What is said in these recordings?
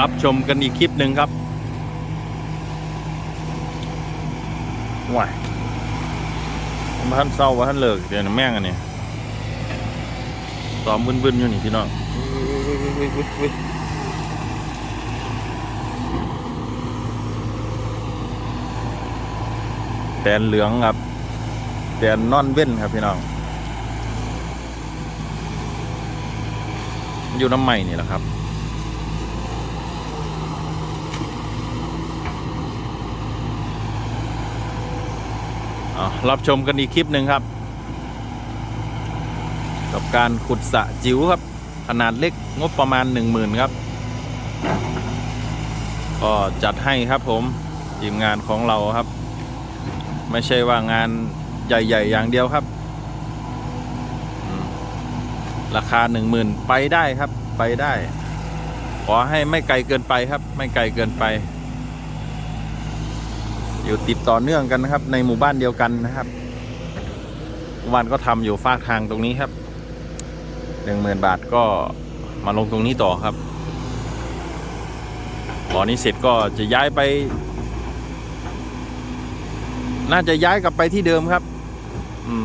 รับชมกันอีกคลิปหนึ่งครับว้ายมาท่านเศร้าว่าท่านเลิกเดี๋ยวนะแม่งอันนี้ตอมบึนๆอยู่นี่พี่น้องแดนเหลืองครับแดนนอนเว้นครับพี่น้อง อยู่น้ำใหม่นี่แหละครับ รับชมกันอีกคลิปหนึ่งครับ กับการขุดสะจิ๋วครับ ขนาดเล็กงบประมาณ 1 0,000 ครับ ก็จัดให้ครับผมทีมงานของเราครับ ไม่ใช่ว่างานใหญ่ ๆ อย่างเดียวครับ ราคา 10,000 ไปได้ครับไปได้ ขอให้ไม่ไกลเกินไปครับ ไม่ไกลเกินไป อยู่ติดต่อเนื่องกันนะครับ ในหมู่บ้านเดียวกันนะครับหมู่บ้านก็ทำอยู่ฝากทางตรงนี้ครับหนึ่งหมื่นบาทก็มาลงตรงนี้ต่อครับบ่อนี้เสร็จก็จะย้ายไป น่าจะย้ายกลับไปที่เดิมครับ อืม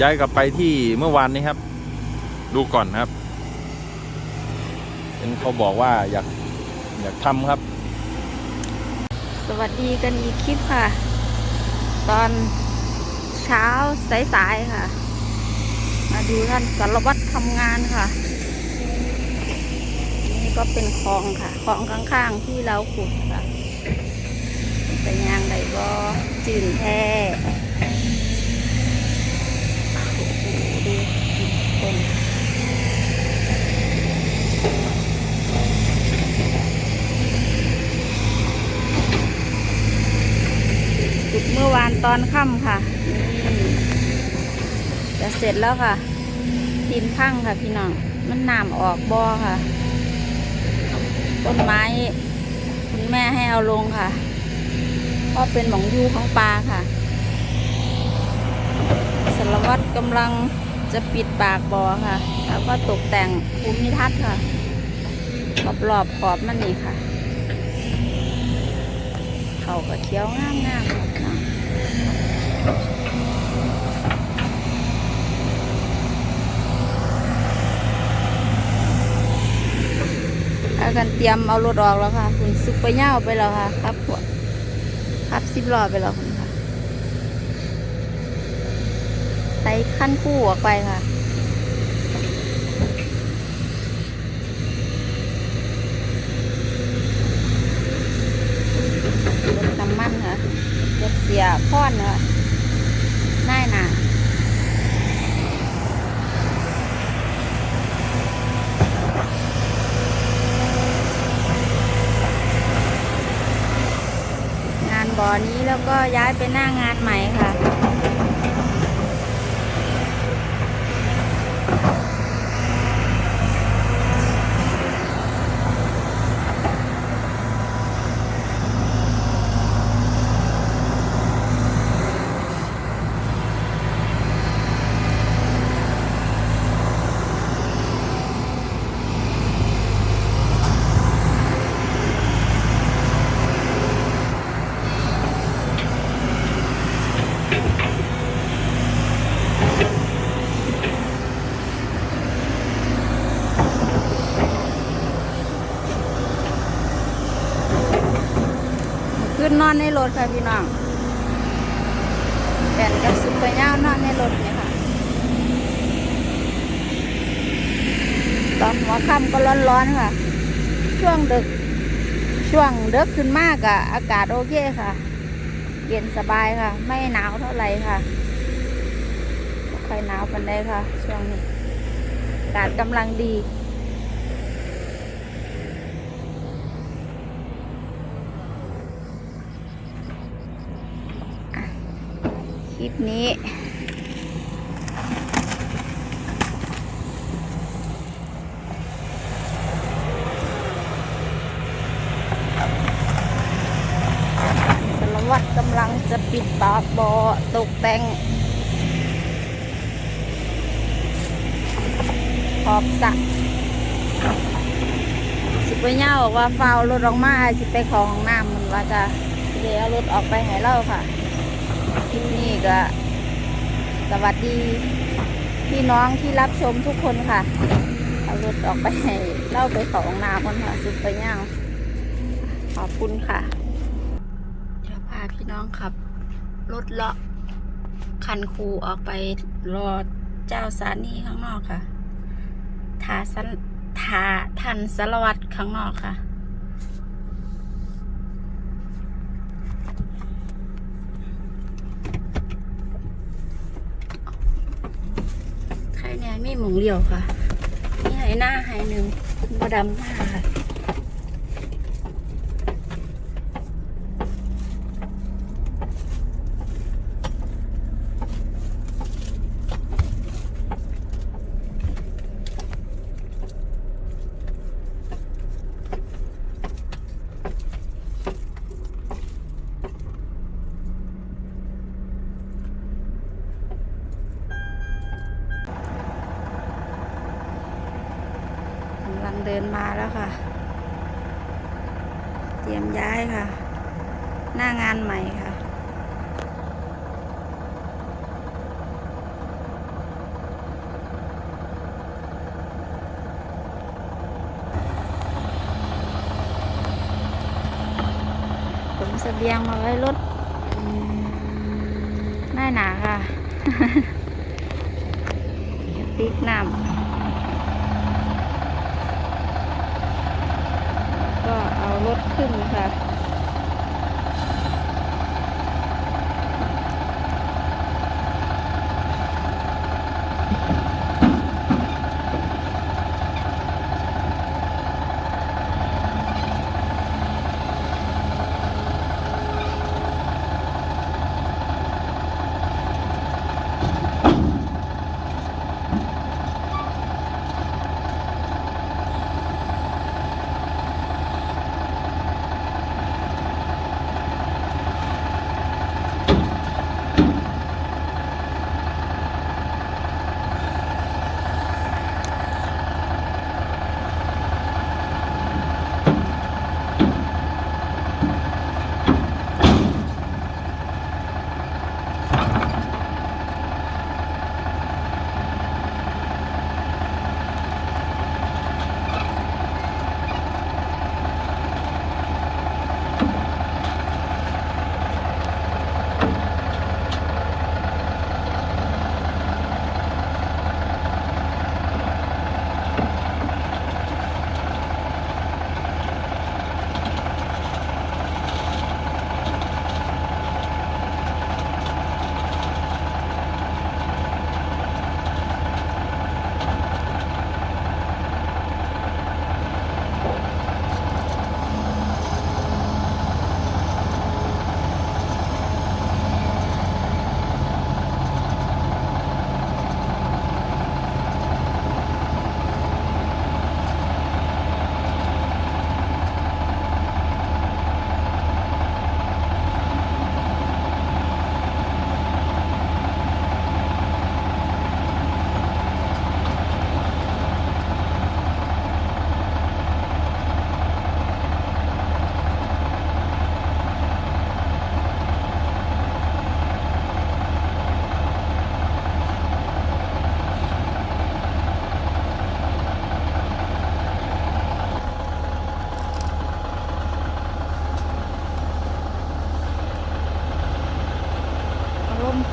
ย้ายกลับไปที่เมื่อวานนี้ครับ ดูก่อนครับเห็นเขาบอกว่าอยากอยากทำครับ สวัสดีกันอีกคลิปค่ะ ตอนเช้าสายๆค่ะ มาดูท่านสารวัตรทำงานค่ะ นี่ก็เป็นคลองค่ะคลองข้างๆที่เราขุดค่ะเป็นยางใดก็จืนแท้โอ้โหดูคนขุด เมื่อวานตอนค่ำค่ะจะเสร็จแล้วค่ะดินพังค่ะพี่น้อง มันน้ำออกบ่อค่ะ ต้นไม้คุณแม่ให้เอาลงค่ะ เพราะเป็นหมองยูของปลาค่ะสารวัตรกำลังจะปิดปากบ่อค่ะ แล้วก็ตกแต่งภูมิทัศน์ค่ะรอบๆขอบมันนี่ค่ะ เขาก็เคี้ยวงามๆค่ะ กันเตรียมเอารถออกแล้วค่ะ คุณซุปเปเน่าไปแล้วค่ะ ครับขวดครับสิบล้อไปแล้วคุณค่ะไปขั้นคู่ออกไปค่ะ รถน้ำมันค่ะรถเสียพ่อนเนาะน่ายหนะงานบ่อนี้แล้วก็ย้ายไปหน้างานใหม่ค่ะ นอนในรถค่ะพี่น้องแฟนกับซุปเปอร์ย่านอนในรถเนี่ยค่ะ ตอนหัวค่ำก็ร้อนๆค่ะ ช่วงดึก ช่วงดึกขึ้นมากอะอากาศโอเคค่ะ เย็นสบายค่ะ ไม่หนาวเท่าไหร่ค่ะไม่ค่อยหนาวปันใดค่ะ ช่วงนี้ อากาศกำลังดี คลิป นี้ สารวัตรกำลังจะปิดปากบ่อตกแต่ง ขอบสระไปเย่าบอกว่าฟาวรถออกมาให้สิไปเของห้องน้ำมันว่าจะเดี๋ยวเอารถออกไปให้เล่าค่ะ ลิปนี้ก็ สวัสดี พี่น้องที่รับชมทุกคนค่ะเอารถออกไปให้เล่าไปเของน้ำมันค่ะสุดไปเย่าขอบคุณค่ะเดี๋ยวพาพี่น้องขับ รถเลาะคันคูออกไปรอเจ้าสานีข้างนอกค่ะทาสันทาทันสารวัตรข้างนอกค่ะ ใครเนี่ย มีหมองเลียวค่ะ มีไหหน้าไหหนึ่งบดำหน้าค่ะ งเดินมาแล้วค่ะ เตรียมย้ายค่ะ หน้างานใหม่ค่ะผมเสบียงมาไว้รถหน้าหนาค่ะ ติ๊กน้ำ ก็เอา รถขึ้นค่ะ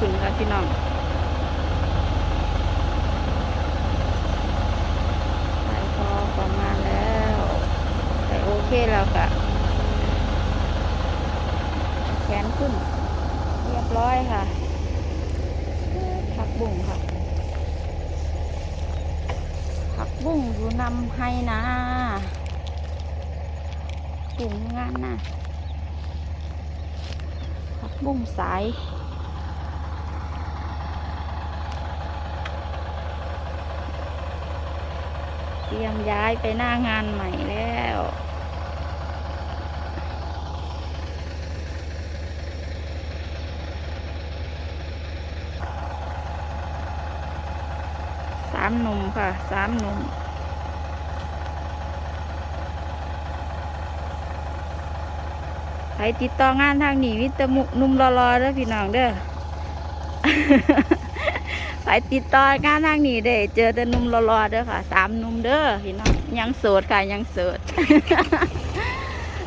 ขึ้นค่ะพี่น้องใส่พอประมาณแล้วใส่โอเคแล้วก็แขนขึ้น เรียบร้อยค่ะผักบุ้งค่ะผักบุ้งอยู่นำให้นะบุ้งงานนะผักบุ้งสาย เตรียมย้ายไปหน้างานใหม่แล้วสามหนุ่มค่ะสามหนุ่มไปติดต่องานทางหนีวิตมุนุ่มรอๆแล้วพี่น้องเด้อ ไปติดต่องานทางนี้เด้อเจอแต่หนุ่มรอๆเด้อค่ะสามหนุ่มเด้อพี่น้องยังโสดค่ะยังโสด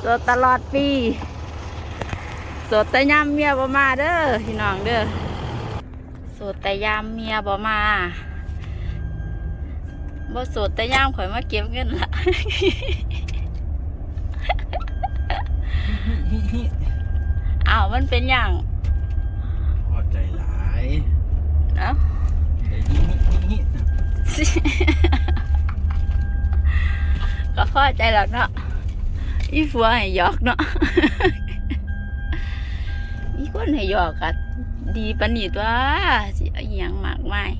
โสดตลอดปีโสดแต่ยามเมียบ่มาเด้อพี่น้องเด้อโสดแต่ยามเมียบ่มาบ่โสดแต่ยามข่อยมาเก็บเงินละอ้าวมันเป็นอย่างพอใจหลายเอ้าแต่ฮิฮิฮิ ก็พอใจหรอกเนาะอีฟัวให้หยอกเนาะอีคนให้ยอกอะดีปนนีตัวสิเอย่างมากมาย